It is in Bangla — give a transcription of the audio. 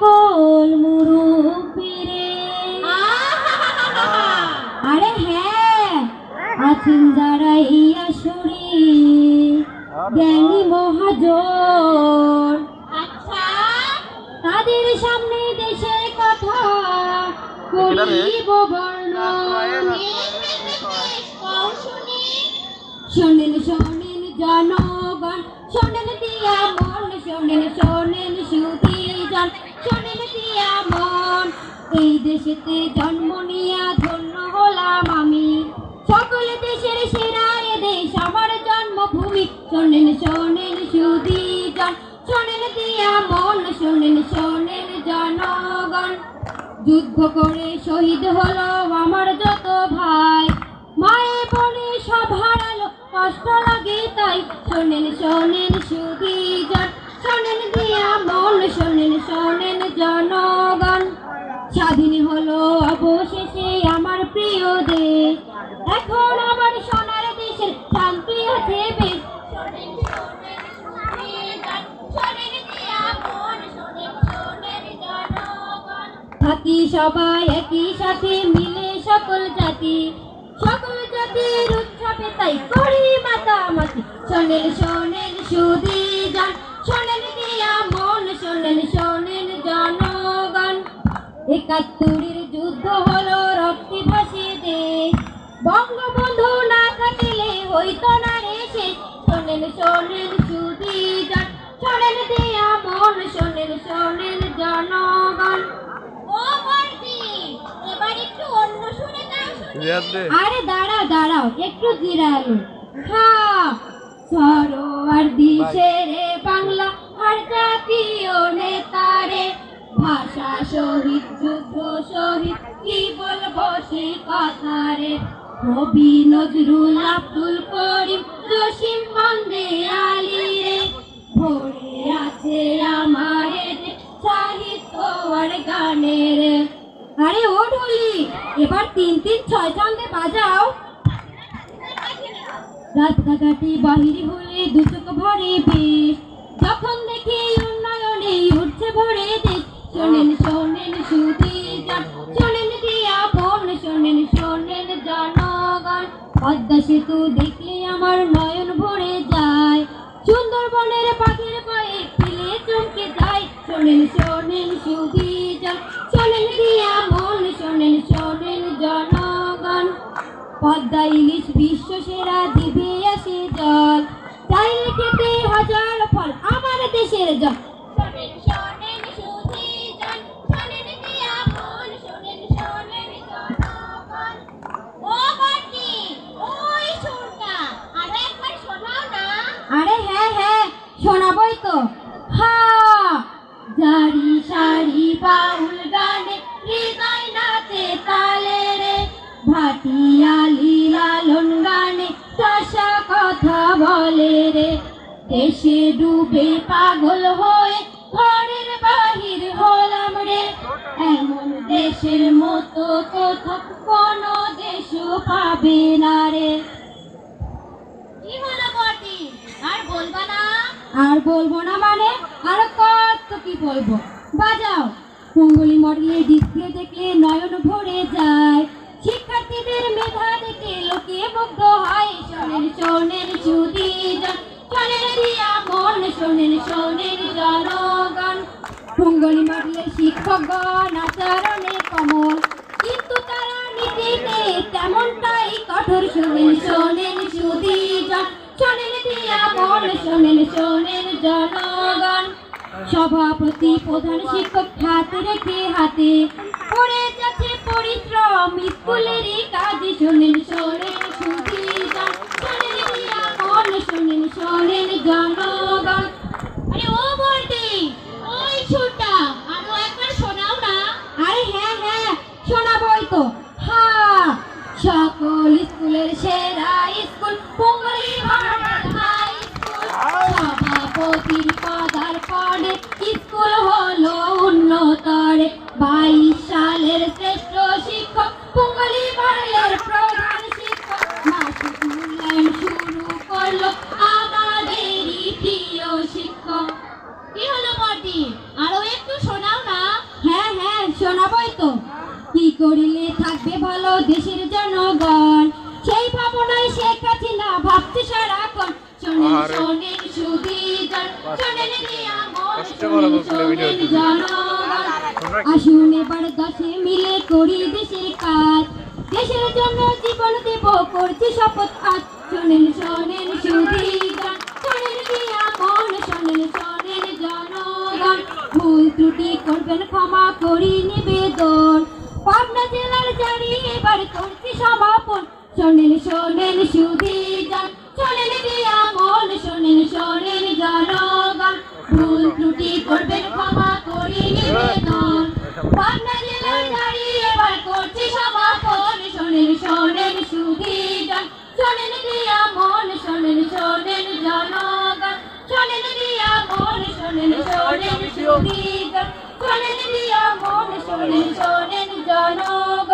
সকল মুরুব্বিরে। আরে হ্যাঁ আছেন যারা এই আসরে। জ্ঞানী মহাজন আচ্ছা। তাদের সামনে দেশের কথা করিব বর্ণন শোনেন শোনেন জনগণ শোনেন দিয়া মন শোনেন জন দিয়া মন এই দেশেতে জন্ম নিয়া ধন্য হলাম আমি। সকল দেশের সেরা এ দেশ আমার জন্মভূমি। শোনেন শোনেন সুধী জন, শোনেন দিয়া মন, শোনেন শোনেন জনগণ। যুদ্ধ করে শহীদ হলো আমার যত ভাই। মায়ে বনে সব হারালো, কষ্ট লাগে তাই। শোনেন শোনেন সুবিজন শোনেন দিয়া মন শোনেন শোনেন জনগণ। স্বাধীন হলো অবশেষে আমার প্রিয় দেশ। এখন আমার সোনার দেশের শান্তি আছে বেশ। থাকি সবাই একই সাথে মিলে সকল জাতি। সকল জাতির উৎসবে তাই করি মাতামাতি। শোনেন শোনেন সুদি যান শোনেন দিয়া মন শোনেন শোনেন জনগণ। একাত্তরের যুদ্ধ হলো রক্তে ভাসিয়ে দেশ। বঙ্গবন্ধু না থাকিলে হইতো না রে শেষ। শোনেন শোনেন সুদি যান শোনেন দিয়া মন শোনেন শোনেন জনগণ। ও এবার একটু অন্য শুনি আরে দাঁড়াও দাঁড়াও একটু জিরালো। হ্যাঁ সরোয়ার দিশে রে বাংলা আর জাতীয় নেতারে ভাষা শহীদ যুদ্ধ শহীদ কি বলব সে কথা রে। কবি নজরুল আব্দুল করিম জসিম বন্দে আলী রে। ভরে আছে আমার সাহিত্য আর গানের। আরে ও ঢুলি এবার তিন তিন ছয় ছন্দে বাজাও। রাস্তাঘাটে বাহির হলে দুচোখ ভরে বেশ। যখন দেখি উন্নয়নে উঠছে ভরে দেশ। শোনেন শোনেন যান শোনেন দিয়া বোন শোনেন শোনেন জনগণ। পদ্মা সেতু দেখলে আমার নয়ন ভরে যায়। সুন্দরবনের পাখির পায়ে ফেলে চমকে যায়। শোনেন শোনেন যান শোনেন দিয়া পদ্মা ইলিশ বিশ্ব সেরা দিবে আসে জল। চাইলে খেতে হাজার ফল আমার দেশের জল। আরে হ্যাঁ হ্যাঁ শোনাবই তো। হা জারি সারি বাউল গানে হৃদয় নাচে তালে রে ভাটিয়ালি লালন গানে চাষা কথা বলে রে। দেশে ডুবে পাগল হয়ে ঘরের বাহির হলাম রে। এমন দেশের মতো কোথাও কোনো দেশও পাবে না রে। কি হলো বর্দি আর বলবা না? আর বলব না মানে? আর কত কি বলব? বাজাও। মঙ্গলি মডেলের ডিসপ্লে দেখলে নয়ন ভরে যায়। মেধা দেখে লোকে মুগ্ধ হয় শোনেন শোনেন শোনেন দিয়া মন, শোনেন শোনেন জনগণ। মডেলের শিক্ষকগণ আচরণে কমল, কিন্তু তারা তেমনটাই কঠোর। শোনেন শোনেন সুদি শোনেন দিয়া মন, শোনেন শোনেন জনগণ। সভাপতি প্রধান শিক্ষক হাতে রেখে হাতে করে যাচ্ছে পরিশ্রম স্কুলেরই কাজে শোনেন শোনেন সুধী শোনেন শোনেন শোনেন জনগণ। আরে ও বর্দি ওই সুরটা, আরও একবার শোনাও না। আরে হ্যাঁ হ্যাঁ শোনাবই তো। হা, সকল স্কুলের সেরা স্কুল, পুঙ্গলি ভারতের কি হলো বর্দি? আরও একটু শোনাও না। করিলে থাকবে ভালো দেশের জনগণ? সেই ভাবনায় শেখ হাসিনা ভাবছে সারাক্ষণ। শোনেন। শোনেন সুবিধান শোনেন নিয়ামত কষ্ট করে শোনেন শোনেন জনগণ। আসুন এবার দশে মিলে করি দেশের কাজ। দেশের জন্য জীবন দেব করছি শপথ আজ। শোনেন শোনেন সুবিধান করি নিবেদন। পাবনা জেলার জারি, এবার করছি সমাপন। শোনেন শোনেন সুবিধান শোনেন নিয়ামত শোনেন শোনেন জনগণ। ভুল ত্রুটি করবেন, ক্ষমা করি নিবেদন। পাবনা জেলার জারি, এবার করছি সমাপন। শোনেন শোনেন সুবিধান শোনেন নিয়ামত শোনেন শোনেন জনগণ। শোনেন নিয়ামত শোনেন শোনেন Shonen, Shonen, Shonen, Shonen, Shonen, Shonen, Shonen, Shonen, Shonen, Shonen, Shonen,